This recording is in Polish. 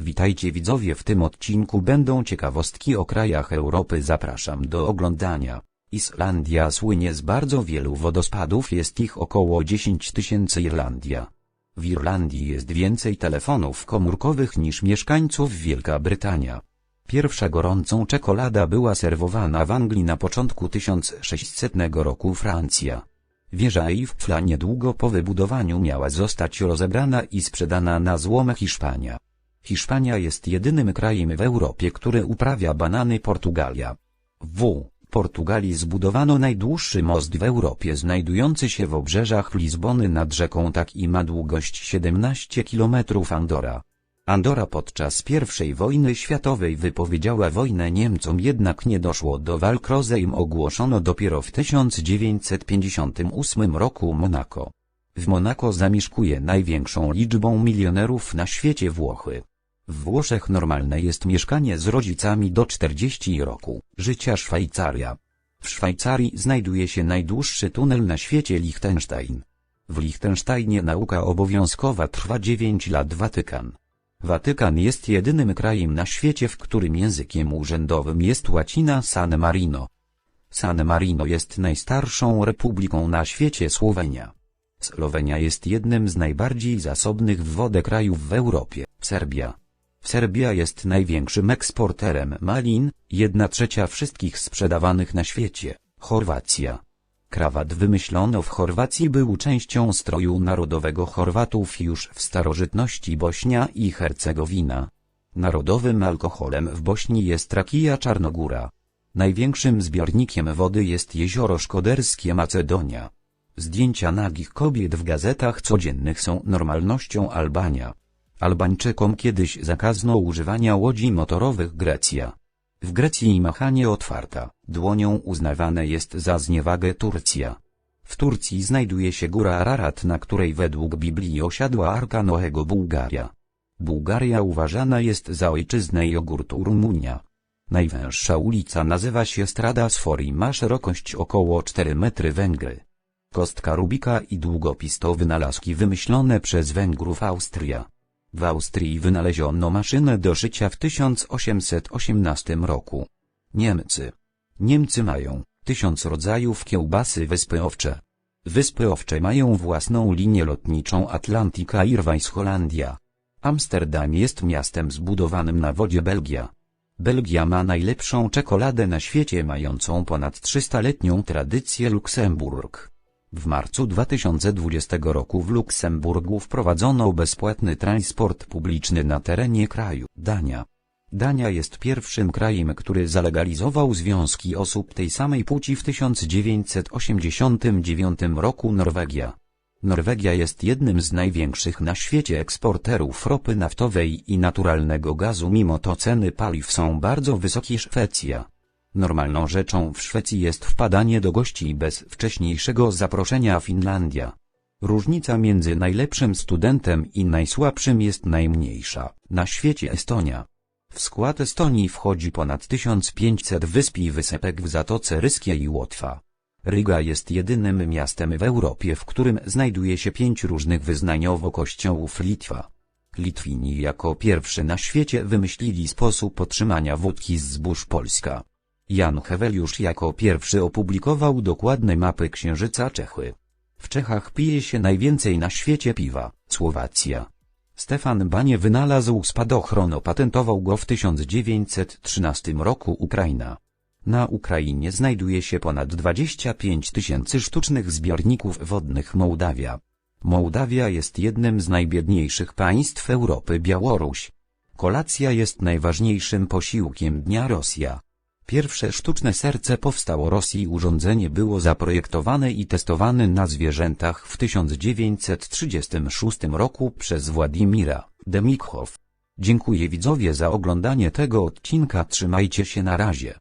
Witajcie widzowie w tym odcinku będą ciekawostki o krajach Europy zapraszam do oglądania. Islandia słynie z bardzo wielu wodospadów jest ich około 10 tysięcy Irlandia. W Irlandii jest więcej telefonów komórkowych niż mieszkańców Wielka Brytania. Pierwsza gorącą czekolada była serwowana w Anglii na początku 1600 roku Francja. Wieża Eiffla niedługo po wybudowaniu miała zostać rozebrana i sprzedana na złomę Hiszpania. Hiszpania jest jedynym krajem w Europie, który uprawia banany Portugalia. W Portugalii zbudowano najdłuższy most w Europie znajdujący się w obrzeżach Lizbony nad rzeką Tak i ma długość 17 km Andora. Andora podczas I wojny światowej wypowiedziała wojnę Niemcom jednak nie doszło do walk rozejm ogłoszono dopiero w 1958 roku Monako. W Monako zamieszkuje największą liczbą milionerów na świecie Włochy. W Włoszech normalne jest mieszkanie z rodzicami do 40 roku życia Szwajcaria. W Szwajcarii znajduje się najdłuższy tunel na świecie Liechtenstein. W Liechtensteinie nauka obowiązkowa trwa 9 lat Watykan. Watykan jest jedynym krajem na świecie, w którym językiem urzędowym jest łacina San Marino. San Marino jest najstarszą republiką na świecie Słowenia. Słowenia jest jednym z najbardziej zasobnych w wodę krajów w Europie. Serbia. Serbia jest największym eksporterem malin, jedna trzecia wszystkich sprzedawanych na świecie. Chorwacja. Krawat wymyślono w Chorwacji był częścią stroju narodowego Chorwatów już w starożytności Bośnia i Hercegowina. Narodowym alkoholem w Bośni jest rakija czarnogóra. Największym zbiornikiem wody jest jezioro Szkoderskie Macedonia. Zdjęcia nagich kobiet w gazetach codziennych są normalnością Albania. Albańczykom kiedyś zakazano używania łodzi motorowych Grecja. W Grecji machanie otwarta, dłonią uznawane jest za zniewagę Turcja. W Turcji znajduje się góra Ararat, na której według Biblii osiadła Arka Noego Bułgaria. Bułgaria uważana jest za ojczyznę jogurtu Rumunia. Najwęższa ulica nazywa się Strada Sfori ma szerokość około 4 metry Węgry. Kostka Rubika i długopis to wynalazki wymyślone przez Węgrów Austria. W Austrii wynaleziono maszynę do szycia w 1818 roku. Niemcy. Niemcy mają tysiąc rodzajów kiełbasy Wyspy Owcze. Wyspy Owcze mają własną linię lotniczą Atlantic Airways Holandia. Amsterdam jest miastem zbudowanym na wodzie Belgia. Belgia ma najlepszą czekoladę na świecie mającą ponad 300-letnią tradycję Luksemburg. W marcu 2020 roku w Luksemburgu wprowadzono bezpłatny transport publiczny na terenie kraju. Dania. Dania jest pierwszym krajem, który zalegalizował związki osób tej samej płci w 1989 roku Norwegia. Norwegia jest jednym z największych na świecie eksporterów ropy naftowej i naturalnego gazu mimo to ceny paliw są bardzo wysokie Szwecja. Normalną rzeczą w Szwecji jest wpadanie do gości bez wcześniejszego zaproszenia Finlandia. Różnica między najlepszym studentem i najsłabszym jest najmniejsza. Na świecie Estonia. W skład Estonii wchodzi ponad 1500 wysp i wysepek w Zatoce Ryskiej i Łotwa. Ryga jest jedynym miastem w Europie, w którym znajduje się pięć różnych wyznaniowo kościołów Litwa. Litwini jako pierwszy na świecie wymyślili sposób otrzymania wódki z zbóż Polska. Jan Heweliusz jako pierwszy opublikował dokładne mapy Księżyca Czechy. W Czechach pije się najwięcej na świecie piwa, Słowacja. Stefan Banie wynalazł spadochron opatentował go w 1913 roku Ukraina. Na Ukrainie znajduje się ponad 25 tysięcy sztucznych zbiorników wodnych Mołdawia. Mołdawia jest jednym z najbiedniejszych państw Europy Białoruś. Kolacja jest najważniejszym posiłkiem dnia Rosja. Pierwsze sztuczne serce powstało Rosji urządzenie było zaprojektowane i testowane na zwierzętach w 1936 roku przez Władimira Demikhow. Dziękuję widzowie za oglądanie tego odcinka trzymajcie się na razie.